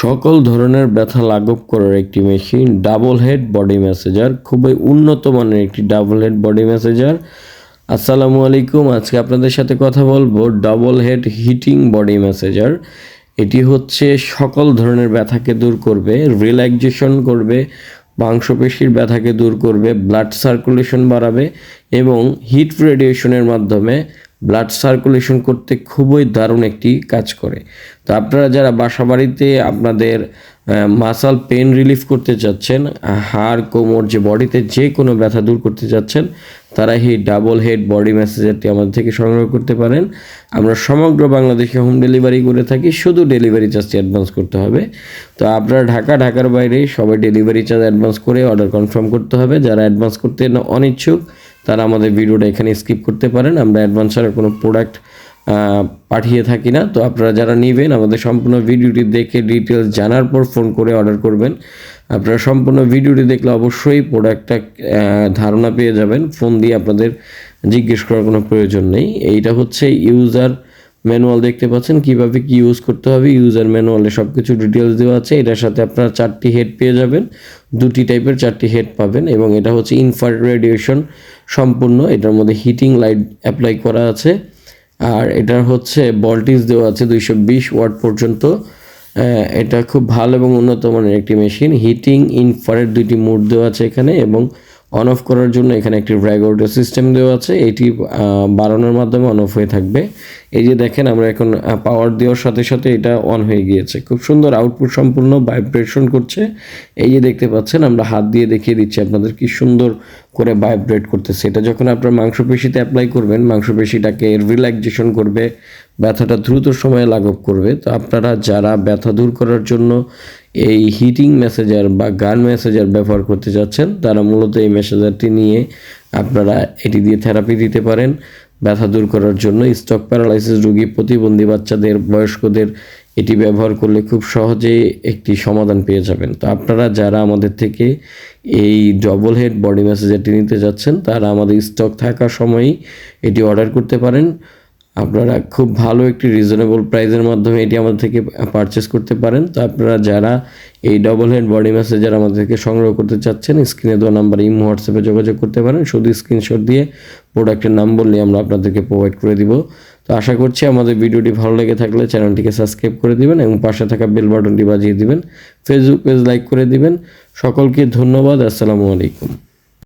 সকল ধরনের ব্যথা লাঘব করার একটি machine double head body massager, খুবই উন্নত মানের একটি ডাবল হেড বডি ম্যাসেজার। আসসালামু আলাইকুম, আজকে আপনাদের সাথে কথা বলব double head heating body massager. এটি হচ্ছে সকল ধরনের ব্যথাকে দূর করবে, রিল্যাক্সেশন করবে, মাংসপেশির ব্যথাকে দূর করবে, ব্লাড সার্কুলেশন বাড়াবে এবং হিট রেডিয়েশনের মাধ্যমে ব্লাড সার্কুলেশন করতে খুবই দারুণ একটি কাজ করে। তো আপনারা যারা বাসা বাড়িতে আপনাদের মাসাল পেন রিলিফ করতে চাচ্ছেন, হাড়, কোমর, যে বডিতে যে কোনো ব্যথা দূর করতে চাচ্ছেন তারা এই ডাবল হেড বডি ম্যাসেজারটি আমাদের থেকে সংগ্রহ করতে পারেন। আমরা সমগ্র বাংলাদেশে হোম ডেলিভারি করে থাকি, শুধু ডেলিভারি চার্জটি অ্যাডভান্স করতে হবে। তো আপনারা ঢাকা, ঢাকার বাইরে সবাই ডেলিভারি চার্জ অ্যাডভান্স করে অর্ডার কনফার্ম করতে হবে। যারা অ্যাডভান্স করতে অনিচ্ছুক তারা আমাদের ভিডিওটা এখানে স্কিপ করতে পারেন। আমরা অ্যাডভান্স ছাড়া কোনো প্রোডাক্ট পাঠিয়ে থাকি না। তো আপনারা যারা নেবেন, আমাদের সম্পূর্ণ ভিডিওটি দেখে ডিটেলস জানার পর ফোন করে অর্ডার করবেন। আপনারা সম্পূর্ণ ভিডিওটি দেখলে অবশ্যই প্রোডাক্টটা ধারণা পেয়ে যাবেন। ফোন দিয়ে আপনাদের জিজ্ঞেস করার কোনো প্রয়োজন নেই। এইটা হচ্ছে ইউজার ম্যানুয়াল দেখতে পাচ্ছেন, কীভাবে কি ইউজ করতে হবে ইউজার ম্যানুয়ালে সব কিছু ডিটেলস দেওয়া আছে। এটার সাথে আপনারা চারটি হেড পেয়ে যাবেন, দুটি টাইপের চারটি হেড পাবেন এবং এটা হচ্ছে ইনফার রেডিয়েশন সম্পূর্ণ, এটার মধ্যে হিটিং লাইট অ্যাপ্লাই করা আছে। আর এটার হচ্ছে ভোল্টেজ দেওয়া আছে দুইশো বিশ ওয়াট পর্যন্ত। এটা খুব ভালো এবং উন্নত মানের একটি মেশিন হিটিং ইনফারেট দুইটি মোড দেওয়া আছে এখানে এবং অন অফ করার জন্য এখানে একটি ব্র্যাগোটো সিস্টেম দেওয়া আছে। এটি বাড়ানোর মাধ্যমে অন অফ হয়ে থাকবে। এই যে দেখেন, আমরা এখন পাওয়ার দেওয়ার সাথে সাথে এটা অন হয়ে গিয়েছে। খুব সুন্দর আউটপুট সম্পূর্ণ ভাইব্রেশন করছে। এই যে দেখতে পাচ্ছেন, আমরা হাত দিয়ে দেখিয়ে দিচ্ছি আপনাদের কি সুন্দর করে ভাইব্রেট করতেছে। এটা যখন আপনার মাংসপেশিতে অ্যাপ্লাই করবেন, মাংসপেশিটাকে রিল্যাক্সেশন করবে ব্যথাটা দ্রুত সময়ে লাঘব করবে। তো আপনারা যারা ব্যথা দূর করার জন্য এই হিটিং মেসেজার বা গান মেসেজার ব্যবহার করতে যাচ্ছেন, তারা মূলত এই মেসেজারটি নিয়ে আপনারা এটি দিয়ে থেরাপি দিতে পারেন। ব্যথা দূর করার জন্য স্টক প্যারালাইসিস রোগী, প্রতিবন্ধী বাচ্চাদের, বয়স্কদের এটি ব্যবহার করলে খুব সহজে একটি সমাধান পেয়ে যাবেন। তো আপনারা যারা আমাদের থেকে এই ডবল হেড বডি ম্যাসেজারটি নিতে যাচ্ছেন, তারা আমাদের স্টক থাকার সময়ই এটি অর্ডার করতে পারেন। আপনারা খুব ভালো একটি রিজনেবল প্রাইসের মাধ্যমে এটি আমাদের থেকে পারচেস করতে পারেন। তো আপনারা যারা এই ডবল হেড বডি ম্যাসেজার আমাদের থেকে সংগ্রহ করতে চাচ্ছেন স্ক্রিনে দেওয়া নাম্বার ইমো হোয়াটসঅ্যাপে যোগাযোগ করতে পারেন। শুধু স্ক্রিনশট দিয়ে প্রোডাক্টের নাম বললে আমরা আপনাদেরকে প্রোভাইড করে দিব। তো আশা করছি আমাদের ভিডিওটি ভালো লেগে থাকলে চ্যানেলটিকে সাবস্ক্রাইব করে দিবেন এবং পাশে থাকা বেল বাটনটি বাজিয়ে দিবেন। ফেসবুক পেজ লাইক করে দিবেন। সকলকে ধন্যবাদ। আসসালামু আলাইকুম।